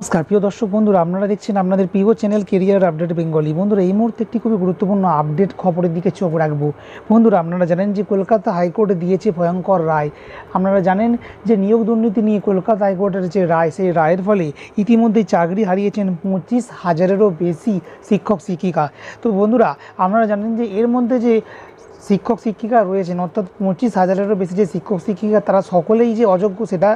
নমস্কার, প্রিয় দর্শক বন্ধুরা, আপনারা দেখছেন আপনাদের প্রিয় চ্যানেল কেরিয়ার আপডেট বেঙ্গলি বন্ধুরা, এই মুহূর্তে একটি খুবই গুরুত্বপূর্ণ আপডেট খবরের দিকে চোখ রাখব। বন্ধুরা, আপনারা জানেন যে কলকাতা হাইকোর্টে দিয়েছে ভয়ঙ্কর রায়। আপনারা জানেন যে নিয়োগ দুর্নীতি নিয়ে কলকাতা হাইকোর্টের যে রায়, সেই রায়ের ফলে ইতিমধ্যেই চাকরি হারিয়েছেন পঁচিশ হাজারেরও বেশি শিক্ষক, শিক্ষিকা। তো বন্ধুরা, আপনারা জানেন যে এর মধ্যে যে শিক্ষক, শিক্ষিকা রয়েছেন, অর্থাৎ পঁচিশ হাজারেরও বেশি যে শিক্ষক, শিক্ষিকা, তারা সকলেই যে অযোগ্য, সেটা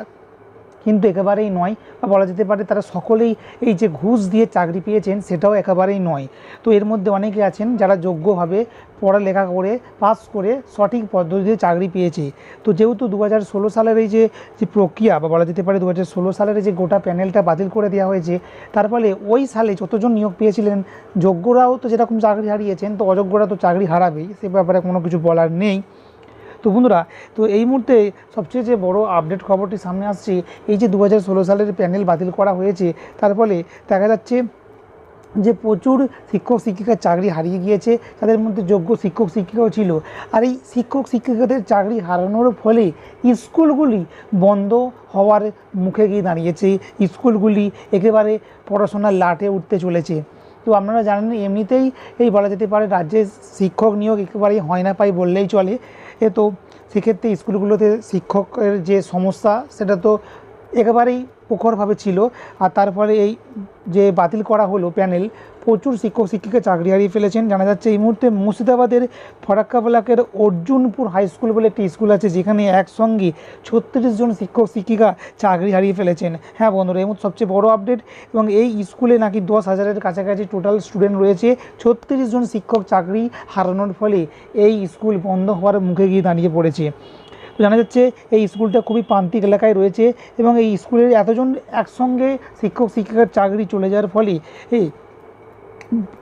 কিন্তু একেবারেই নয়, বা বলা যেতে পারে তারা সকলেই এই যে ঘুষ দিয়ে চাকরি পেয়েছেন সেটাও একেবারেই নয়। তো এর মধ্যে অনেকে আছেন যারা যোগ্যভাবে পড়ালেখা করে, পাস করে সঠিক পদ্ধতিতে চাকরি পেয়েছে। তো যেহেতু দু হাজার ষোলো সালের এই যে যে প্রক্রিয়া, বা বলা যেতে পারে দু হাজার ষোলো সালের যে গোটা প্যানেলটা বাতিল করে দেওয়া হয়েছে, তার ফলে ওই সালে যতজন নিয়োগ পেয়েছিলেন, যোগ্যরাও তো যেরকম চাকরি হারিয়েছেন, তো অযোগ্যরা তো চাকরি হারাবেই, সে ব্যাপারে কোনো কিছু বলার নেই। তো বন্ধুরা, তো এই মুহূর্তে সবচেয়ে যে বড় আপডেট খবরটি সামনে আসছে, এই যে দু সালের প্যানেল বাতিল করা হয়েছে, তার ফলে দেখা যাচ্ছে যে প্রচুর শিক্ষক, শিক্ষিকার চাকরি হারিয়ে গিয়েছে, তাদের মধ্যে যোগ্য শিক্ষক, শিক্ষিকাও ছিল। আর এই শিক্ষক, শিক্ষিকাদের চাকরি হারানোর ফলে স্কুলগুলি বন্ধ হওয়ার মুখে গিয়ে দাঁড়িয়েছে। স্কুলগুলি একেবারে পড়াশোনার লাটে উঠতে চলেছে। তো আপনারা জানেন, এমনিতেই এই বলা যেতে পারে রাজ্যে শিক্ষক নিয়োগ একেবারেই হয় না পাই বললেই চলে। এ তো সেক্ষেত্রে স্কুলগুলোতে শিক্ষকের যে সমস্যা সেটা তো একেবারেই প্রখরভাবে ছিল। আর তারপরে এই যে বাতিল করা হলো প্যানেল, প্রচুর শিক্ষক, শিক্ষিকা চাকরি হারিয়ে ফেলেছেন। জানা যাচ্ছে এই মুহূর্তে মুর্শিদাবাদের ফরাক্কা ব্লকের অর্জুনপুর হাই স্কুল বলে একটি স্কুল আছে, যেখানে একসঙ্গে ছত্রিশ জন শিক্ষক, শিক্ষিকা চাকরি হারিয়ে ফেলেছেন। হ্যাঁ বন্ধুরা, এই সবচেয়ে বড় আপডেট এবং এই স্কুলে নাকি দশ হাজারের কাছাকাছি টোটাল স্টুডেন্ট রয়েছে। ছত্রিশ জন শিক্ষক চাকরি হারানোর ফলে এই স্কুল বন্ধ হওয়ার মুখে গিয়ে দাঁড়িয়ে পড়েছে। জানা যাচ্ছে এই স্কুলটা খুবই প্রান্তিক এলাকায় রয়েছে এবং এই স্কুলের এতজন একসঙ্গে শিক্ষক, শিক্ষিকার চাকরি চলে যাওয়ার ফলে এই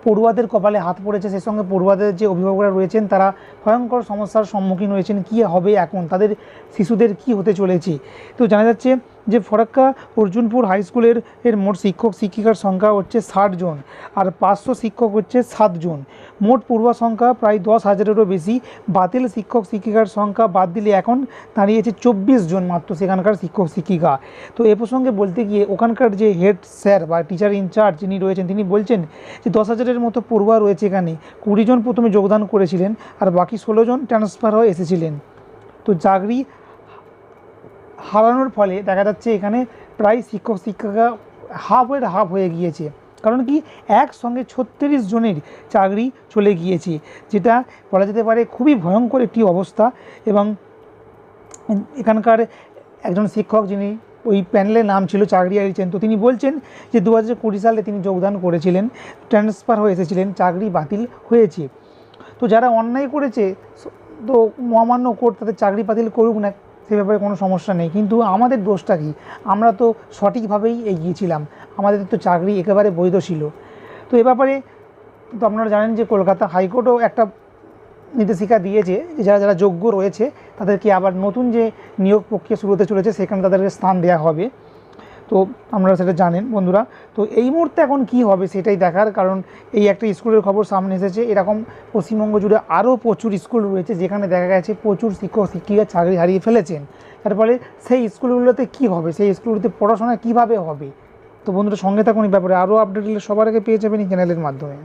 পড়ুয়াদের কপালে হাত পড়েছে। সেই সঙ্গে পড়ুয়াদের যে অভিভাবকরা রয়েছেন, তারা ভয়ঙ্কর সমস্যার সম্মুখীন হয়েছেন। কী হবে এখন? তাদের শিশুদের কি হতে চলেছে? তো জানা যাচ্ছে যে ফরাক্কা অর্জুনপুর হাই স্কুলের এর মোট শিক্ষক শিক্ষিকার সংখ্যা হচ্ছে ষাট জন আর পাঁচশো শিক্ষক হচ্ছে সাতজন মোট পূর্বা সংখ্যা প্রায় দশ হাজারেরও বেশি। বাতিল শিক্ষক শিক্ষিকার সংখ্যা বাদ দিলে এখন দাঁড়িয়েছে চব্বিশ জন মাত্র সেখানকার শিক্ষক শিক্ষিকা। তো এ প্রসঙ্গে বলতে গিয়ে ওখানকার যে হেড স্যার বা টিচার ইনচার্জ যিনি রয়েছেন, তিনি বলছেন যে দশ হাজারের মতো পড়ুয়া রয়েছে এখানে। কুড়ি জন প্রথমে যোগদান করেছিলেন আর বাকি ষোলো জন ট্রান্সফার হয়ে এসেছিলেন। তো চাকরি হারানোর ফলে দেখা যাচ্ছে এখানে প্রায় শিক্ষক, শিক্ষিকা হাফ হাফের হাফ হয়ে গিয়েছে। কারণ কি? একসঙ্গে ছত্রিশ জনের চাকরি চলে গিয়েছে, যেটা বলা যেতে পারে খুবই ভয়ঙ্কর একটি অবস্থা। এবং এখানকার একজন শিক্ষক যিনি ওই প্যানেলের নাম ছিল চাকরি হারিয়েছেন তো তিনি বলছেন যে দু হাজার কুড়ি সালে তিনি যোগদান করেছিলেন ট্রান্সফার হয়ে এসেছিলেন, চাকরি বাতিল হয়েছে। তো যারা অন্যায় করেছে, তো মহামান্য কোর্ট তাদের চাকরি বাতিল করুক না সে ব্যাপারে কোনো সমস্যা নেই। কিন্তু আমাদের দোষটা কী? আমরা তো সঠিকভাবেই এগিয়েছিলাম আমাদের তো চাকরি একেবারে বৈধ ছিল। তো এ ব্যাপারে তো আপনারা জানেন যে কলকাতা হাইকোর্টও একটা নির্দেশিকা দিয়েছে যে যারা যারা যোগ্য রয়েছে তাদেরকে আবার নতুন যে নিয়োগ প্রক্রিয়া শুরু হতে চলেছে সেখানে তাদেরকে স্থান দেওয়া হবে। তো আপনারা সেটা জানেন, বন্ধুরা। তো এই মুহূর্তে এখন কি হবে সেটাই দেখার, কারণ এই একটা স্কুলের খবর সামনে এসেছে। এরকম পশ্চিমবঙ্গ জুড়ে আরও প্রচুর স্কুল রয়েছে, যেখানে দেখা গেছে প্রচুর শিক্ষক, শিক্ষিকা চাকরি হারিয়ে ফেলেছেন। তার ফলে সেই স্কুলগুলোতে কি হবে? সেই স্কুলগুলোতে পড়াশোনা কীভাবে হবে? তো বন্ধুরা সঙ্গে থাকুন এই ব্যাপারে। আরও আপডেট হলে সবার আগে পেয়ে যাবেন এই চ্যানেলের মাধ্যমে।